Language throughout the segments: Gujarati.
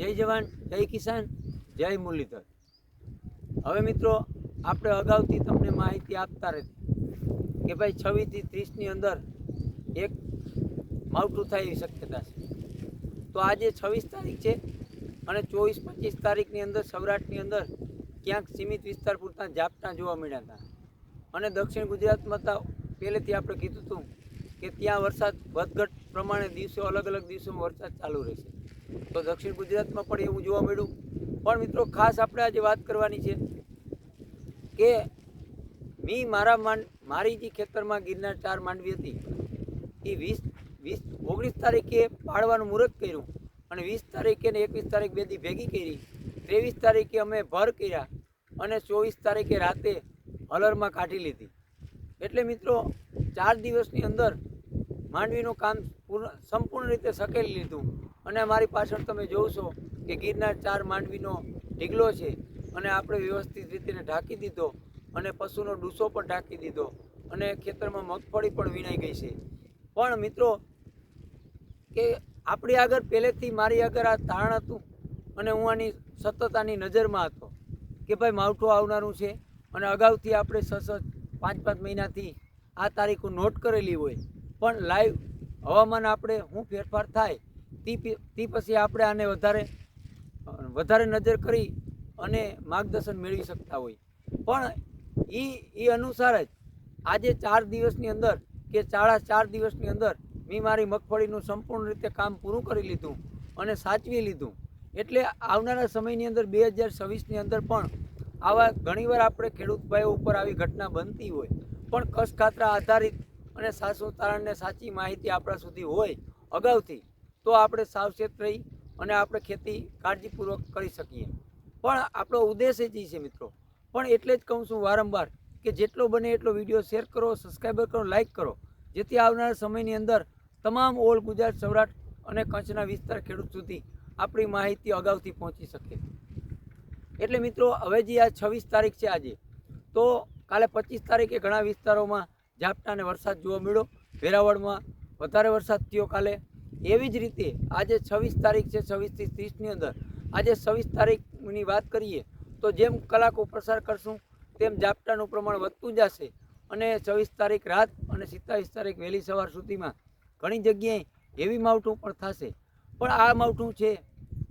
જય જવાન, જય કિસાન, જય મુરલીધર. હવે મિત્રો, આપણે અગાઉથી તમને માહિતી આપતા રહેતી કે ભાઈ છવ્વીસથી ત્રીસની અંદર એક માવઠું થાય એવી શક્યતા છે. તો આજે છવ્વીસ તારીખ છે અને ચોવીસ પચીસ તારીખની અંદર, સૌરાષ્ટ્રની અંદર ક્યાંક સીમિત વિસ્તાર પૂરતા ઝાપટા જોવા મળ્યા હતા. અને દક્ષિણ ગુજરાતમાં તો પહેલેથી આપણે કીધું હતું કે ત્યાં વરસાદ વધઘટ પ્રમાણે દિવસો અલગ અલગ દિવસોમાં વરસાદ ચાલુ રહેશે. તો દક્ષિણ ગુજરાતમાં પણ એવું જોવા મળ્યું. પણ મિત્રો, ખાસ આપણે આજે વાત કરવાની છે કે મી મારા માંડ, મારી જે ખેતરમાં ગિરનાર ચાર માંડવી હતી, એ વીસ વીસ, ઓગણીસ તારીખે પાડવાનું મુહૂર્ત કર્યું અને વીસ તારીખે ને એકવીસ તારીખ બેથી ભેગી કરી. ત્રેવીસ તારીખે અમે ભર કર્યા અને ચોવીસ તારીખે રાતે હલરમાં કાઢી લીધી. એટલે મિત્રો, ચાર દિવસની અંદર માંડવીનું કામ પૂર્ણ સંપૂર્ણ રીતે સકેલી લીધું. અને મારી પાછળ તમે જોશો કે ગિરનાર ચાર માંડવીનો ઢીગલો છે. અને આપણે વ્યવસ્થિત રીતે ઢાંકી દીધો અને પશુનો ડૂસો પણ ઢાંકી દીધો. અને ખેતરમાં મગફળી પણ વિનાઈ ગઈ છે. પણ મિત્રો, કે આપણી આગળ પહેલેથી મારી આગળ આ તાણ હતું અને હું આની સતત આની નજરમાં હતો કે ભાઈ માવઠું આવનારું છે. અને અગાઉથી આપણે છ પાંચ પાંચ મહિનાથી આ તારીખો નોટ કરેલી હોય. પણ લાઈવ હવામાન આપણે શું ફેરફાર થાય તે તે પછી આપણે આને વધારે વધારે નજર કરી અને માર્ગદર્શન મેળવી શકતા હોય. પણ એ એ અનુસાર જ આજે ચાર દિવસની અંદર કે સાડા ચાર દિવસની અંદર મેં મારી મગફળીનું સંપૂર્ણ રીતે કામ પૂરું કરી લીધું અને સાચવી લીધું. એટલે આવનારા સમયની અંદર બે હજાર છવ્વીસની અંદર પણ આવા ઘણીવાર આપણે ખેડૂત ભાઈઓ ઉપર આવી ઘટના બનતી હોય. પણ કચ્છ ખાતરા આધારિત અને સાસુ તારણને સાચી માહિતી આપણા સુધી હોય અગાઉથી, તો આપણે સાવચેત રહી અને આપણે ખેતી કાળજીપૂર્વક કરી શકીએ. પણ આપણો ઉદ્દેશ જ છે મિત્રો. પણ એટલે જ કહું છું વારંવાર કે જેટલો બને એટલો વીડિયો શેર કરો સબસ્ક્રાઈબર કરો, લાઇક કરો. જેથી આવનારા સમયની અંદર તમામ ઓલ ગુજરાત સૌરાષ્ટ્ર અને કચ્છના વિસ્તાર ખેડૂત સુધી આપણી માહિતી અગાઉથી પહોંચી શકે. એટલે મિત્રો, હવે જે આ છવ્વીસ તારીખ છે આજે, તો કાલે પચીસ તારીખે ઘણા વિસ્તારોમાં ઝાપટા અને વરસાદ જોવા મળ્યો. વેરાવળમાં વધારે વરસાદ થયો કાલે. એવી જ રીતે આજે છવ્વીસ તારીખ છે છવ્વીસથી ત્રીસની અંદર. આજે છવ્વીસ તારીખની વાત કરીએ તો જેમ કલાકો પ્રસાર કરશું, તેમ ઝાપટાનું પ્રમાણ વધતું જશે. અને છવ્વીસ તારીખ રાત અને સિત્તાવીસ તારીખ વહેલી સવાર સુધીમાં ઘણી જગ્યાએ હેવી માવઠું પણ થશે. પણ આ માવઠું છે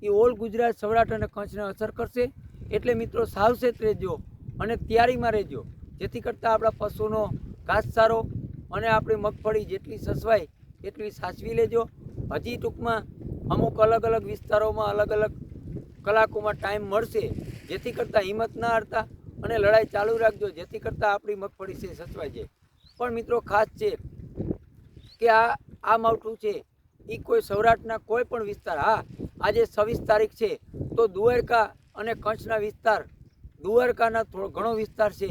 એ ઓલ ગુજરાત, સૌરાષ્ટ્ર અને કચ્છને અસર કરશે. એટલે મિત્રો સાવચેત રહેજો અને તૈયારીમાં રહેજો. જેથી કરતાં આપણા પશુનો ઘાસચારો અને આપણી મગફળી જેટલી સસવાય એટલી સાચવી લેજો. હજી ટૂંકમાં અમુક અલગ અલગ વિસ્તારોમાં અલગ અલગ કલાકોમાં ટાઈમ મળશે, જેથી કરતાં હિંમત ના હારતા અને લડાઈ ચાલુ રાખજો, જેથી કરતાં આપણી મગફળી છે સચવાઈ જાય. પણ મિત્રો ખાસ છે કે આ આ માવઠું છે એ કોઈ સૌરાષ્ટ્રના કોઈ પણ વિસ્તાર, હા, આજે છવ્વીસ તારીખ છે, તો દુવારકા અને કચ્છના વિસ્તાર દ્વારકાના થોડો ઘણો વિસ્તાર છે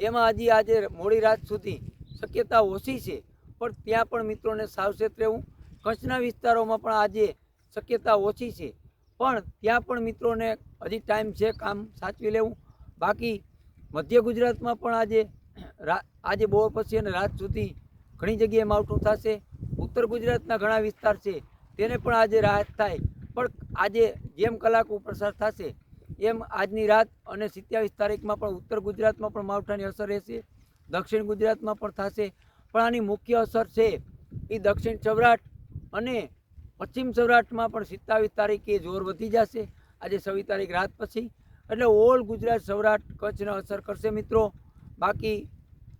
એમાં હજી આજે મોડી રાત સુધી શક્યતા ઓછી છે. પણ ત્યાં પણ મિત્રોને સાવચેત રહેવું, કચ્છના વિસ્તારોમાં પણ આજે શક્યતા ઓછી છે. પણ ત્યાં પણ મિત્રોને હજી ટાઈમ છે કામ સાચવી લેવું. બાકી મધ્ય ગુજરાતમાં પણ આજે આજે બપોર પછી અને રાત સુધી ઘણી જગ્યાએ માવઠું થશે. ઉત્તર ગુજરાતના ઘણા વિસ્તાર છે. તેને પણ આજે રાહત થાય. પણ આજે જેમ કલાક પ્રસાર થશે એમ આજની રાત અને સત્યાવીસ તારીખમાં પણ ઉત્તર ગુજરાતમાં પણ માવઠાની અસર રહેશે, દક્ષિણ ગુજરાતમાં પણ થશે. પણ આની મુખ્ય અસર છે એ દક્ષિણ સૌરાષ્ટ્ર અને પશ્ચિમ સૌરાષ્ટ્રમાં પણ સિત્તાવીસ તારીખે જોર વધી જશે. આજે છવ્વીસ તારીખ રાત પછી. એટલે ઓલ ગુજરાત સૌરાષ્ટ્ર કચ્છને અસર કરશે મિત્રો. બાકી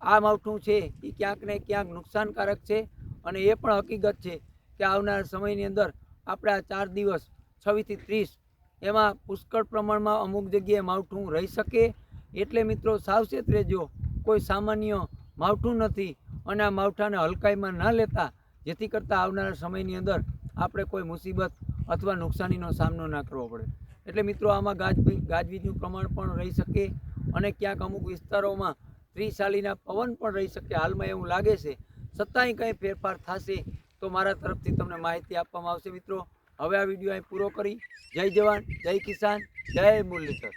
આ માવઠું છે એ ક્યાંક ને ક્યાંક નુકસાનકારક છે અને એ પણ હકીકત છે કે આવનાર સમયની અંદર આપણે આ ચાર દિવસ છવ્વીસથી ત્રીસ એમાં પુષ્કળ પ્રમાણમાં અમુક જગ્યાએ માવઠું રહી શકે. એટલે મિત્રો સાવચેત રહેજો, કોઈ સામાન્ય માવઠું નથી અને આ માવઠાને હલકાઈમાં ન લેતા, જેથી કરતાં આવનારા સમયની અંદર આપણે કોઈ મુસીબત અથવા નુકસાનીનો સામનો ના કરવો પડે. એટલે મિત્રો આમાં ગાજવી, ગાજવીજનું પ્રમાણ પણ રહી શકે અને ક્યાંક અમુક વિસ્તારોમાં ત્રિશાલીના પવન પણ રહી શકે. હાલમાં એવું લાગે છે. છતાંય કંઈ ફેરફાર થશે તો મારા તરફથી તમને માહિતી આપવામાં આવશે મિત્રો. હવે આ વીડિયો અહીં પૂરો કરી. જય જવાન જય કિસાન જય મુરલીધર.